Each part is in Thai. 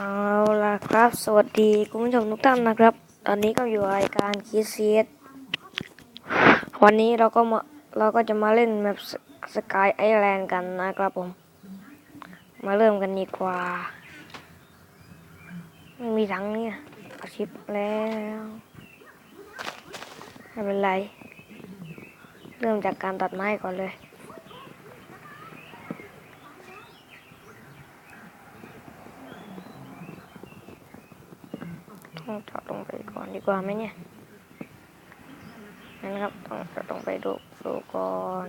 เอาล่ะครับ สวัสดีคุณผู้ชมทุกท่านนะครับ ตอนนี้ก็อยู่รายการคีซีสวันนี้เราก็มาเราก็จะมาเล่นแมปสกายไอแลนด์กันนะครับผม มาเริ่มกันดีกว่า ไม่มีถังเนี่ยอาชิปแล้วไม่เป็นไร เริ่มจากการตัดไม้ก่อนเลย ต้องเจาะลงไปก่อนดีกว่าไหมเนี่ยนั่นครับต้องเจาะลงไปดูดูก่อน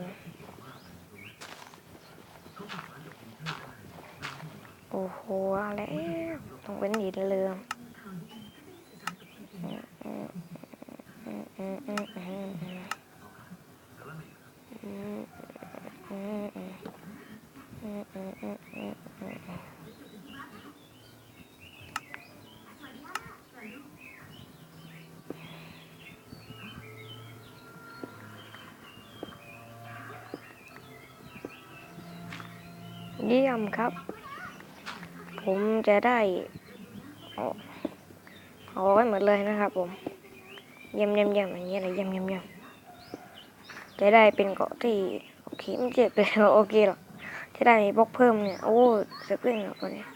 โอ้โหอะไรต้องเป็นหินเลือง เยี่ยมครับ ผมจะได้เอาเอาไว้หมดเลยนะครับผม เยี่ยมเยี่ยมเยี่ยมอย่างเงี้ยเลยเยี่ยมเยี่ยมเยี่ยมจะได้เป็นเกาะที่โอเคไม่เจ็บเลยโอเคหรอกจะได้บล็อกเพิ่มเนี่ย โอ้เสร็จเรื่องแล้วเนี่ย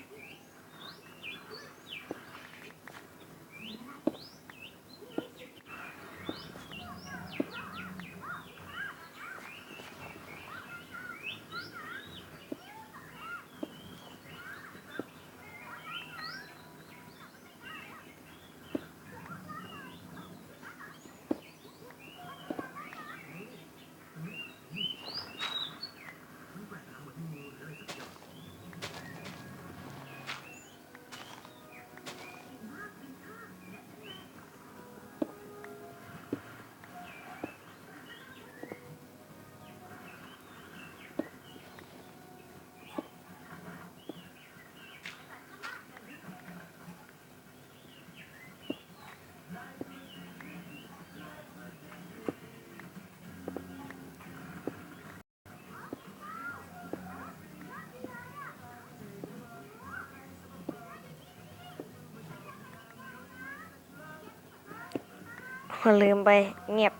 ลืมไปเงียบ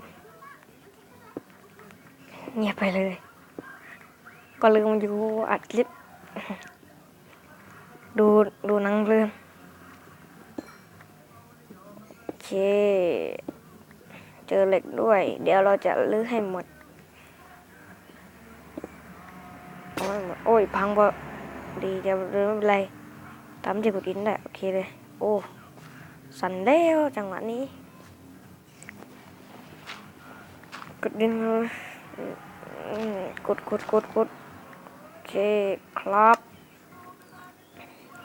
เงียบไปเลย ก็ลืมอยู่อัดคลิป ดูดูนังเรื่องโอเค เจอเหล็กด้วย เดี๋ยวเราจะลื้อให้หมดเอาให้หมดโอ้ย พังพอดีจะลื้อไม่เป็นไรทำที่ขุดดินได้โอเคเลย โอ้ สั่นแล้วจังหวะนี้ กดดินเลยอืมกดกดกดกดโอเคครับ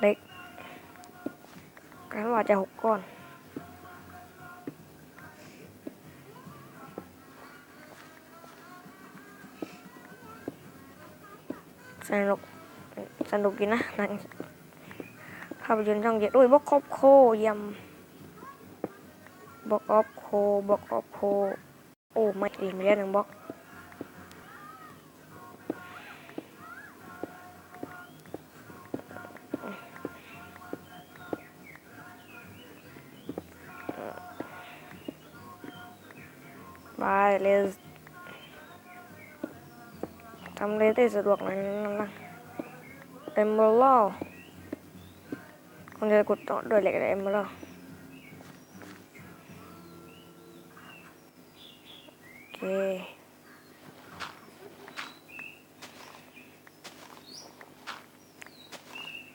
เล็กกันว่าจะหกก้อนสนุกสนุกดีนะหนังภาพยนตร์ช่องเจ็ดอุ้ยบอกคอบโคยำบอกออฟโคบอกออฟโค ô mẹ tìm ra đường box. Vai, beleza. Tamo lấy tới sự được này năm năm. Em mua lo. Con chơi cột tọt đuổi lại cái em mua lo.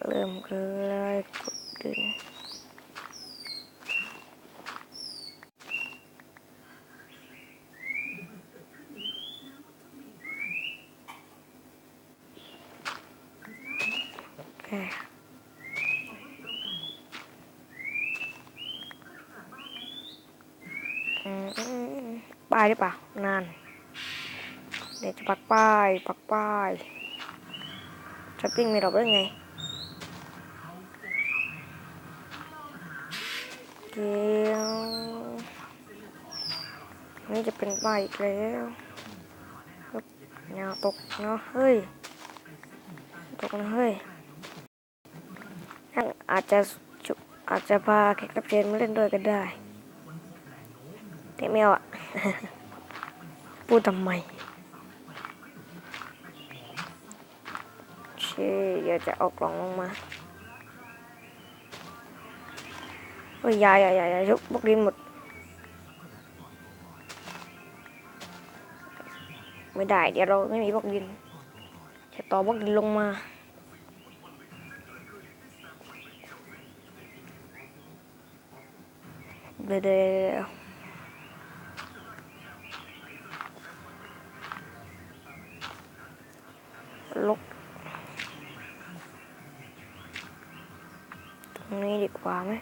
เริ่มก็เลยกดดึงโอเค ป้ายหรือเปล่นานเดี๋ยวจะปักป้าย ปักป้ายช้อปปิ้งมีดอกได้ไงเดี๋ยวนี่จะเป็นใบอีกแล้วปึ๊บแนวตกเนาะเฮ้ย ตกนะเฮ้ยนั่นอาจจะชุอาจจะพาแขกรับเชิญมาเล่นด้วยก็ได้แต่ไม่เอาอะ พูดทำไมเชี่ยเดี๋ยวจะเอากล่องลงมาเฮ้ยยายายายาชุบกดินหมด ไม่ได้ เดี๋ยวเราไม่มีบล็อกดิน จะต่อบล็อกดินลงมาเดี๋ยวเดี๋ยว ลกตรงนี้ดีกว่าไหม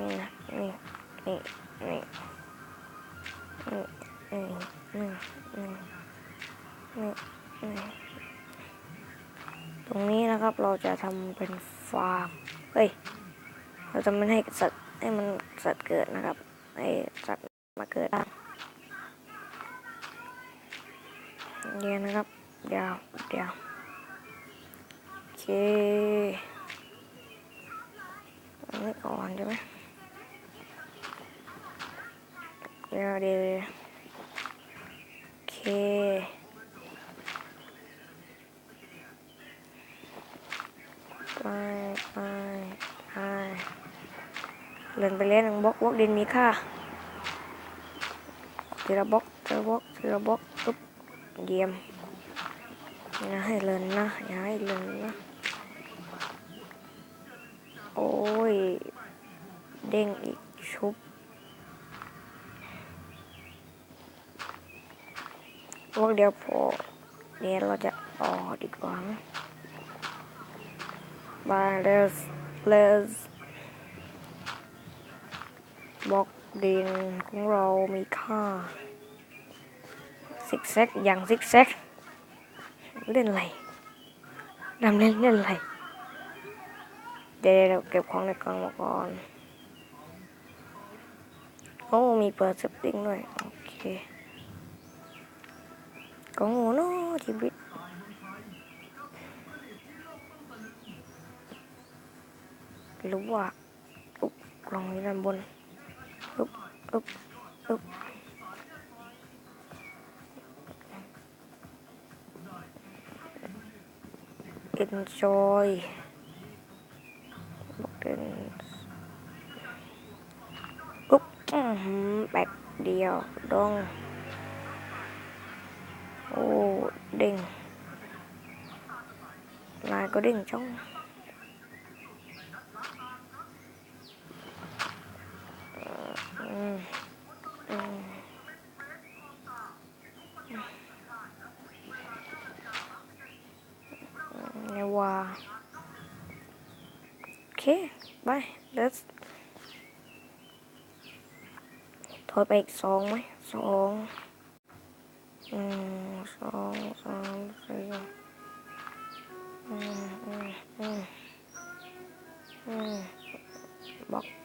นี่นะนี่นี่นี่นี่นี่นี่นี่นี่นี่ตรงนี้นะครับเราจะทำเป็นฟาร์มเฮ้ยเราจะไม่ให้สัตว์ให้มันสัตว์เกิดนะครับให้สัตว์ มาเกิดได้เดี๋ยวนะครับ เดี๋ยว เดี๋ยว โอเคอันนี้ก่อนใช่ไหมเดี๋ยวเดี๋ยวโอเคไปไปไปเล่นไปเล่นหนึ่งบล็อกบล็อกดินมีค่า ทีละบล็อกทีละบล็อกทีละบล็อกปุ๊บเยี่ยมอย่าให้เล่นนะอย่าให้เล่นนะ โอ้ย เด้งอีกชุบพวกเดียวพอเดี๋ยวเราจะต่อดีกว่าบายเลสเลสบล็อก ดินของเรามีค่าซิกแซกอย่างซิกแซกเล่นอะไรดำเล่นเล่นอะไรเดี๋ยวเราเก็บของในกล่องมาก่อนโอ้มีเปิดสปริงด้วย โอเค có ngủ nó thì biết lúc à úp lòng như là buồn úp úp úp enjoy một đến úp อื้อหือแบบเดียวดงโอ้ด้ายก็เ Úp, ừ, úp, úp. Enjoy. Úp, bạch điều đông. Ồ, đỉnh. Lại có đỉnh trong. โอเคไป let's ถอยไปอีกสองไหมสองหนึ่งสองสามสี่อืมอืมอืมอืมบล็อก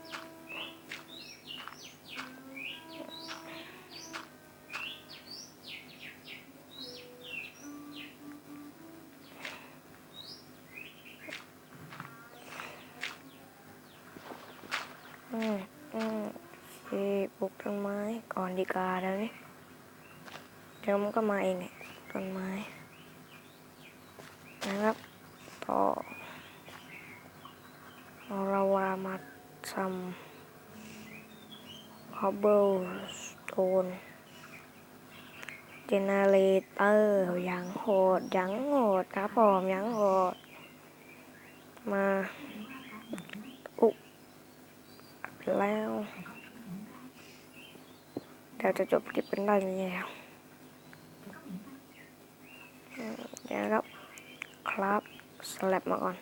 ก่อนดีกาแล้วนี่เดี๋ยวมันก็มาเองเนี่ยต้นไม้นะครับต่อเราวามาทำ cobblestone generator อย่างโหดย่างโหดครับผมอย่างโหด มา อุแล้ว เดี๋ยวจะจบคลิปเป็นได้แล้วเดี๋ยวครับครับสลับมาก่อน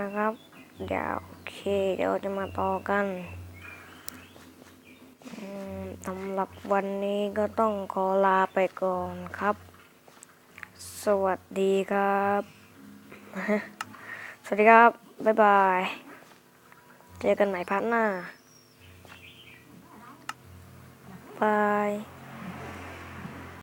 นะครับ เดี๋ยวโอเค เดี๋ยวจะมาต่อกัน สำหรับวันนี้ก็ต้องขอลาไปก่อนครับ สวัสดีครับ สวัสดีครับ บ๊ายบาย เจอกันใหม่พาร์ทหน้าบาย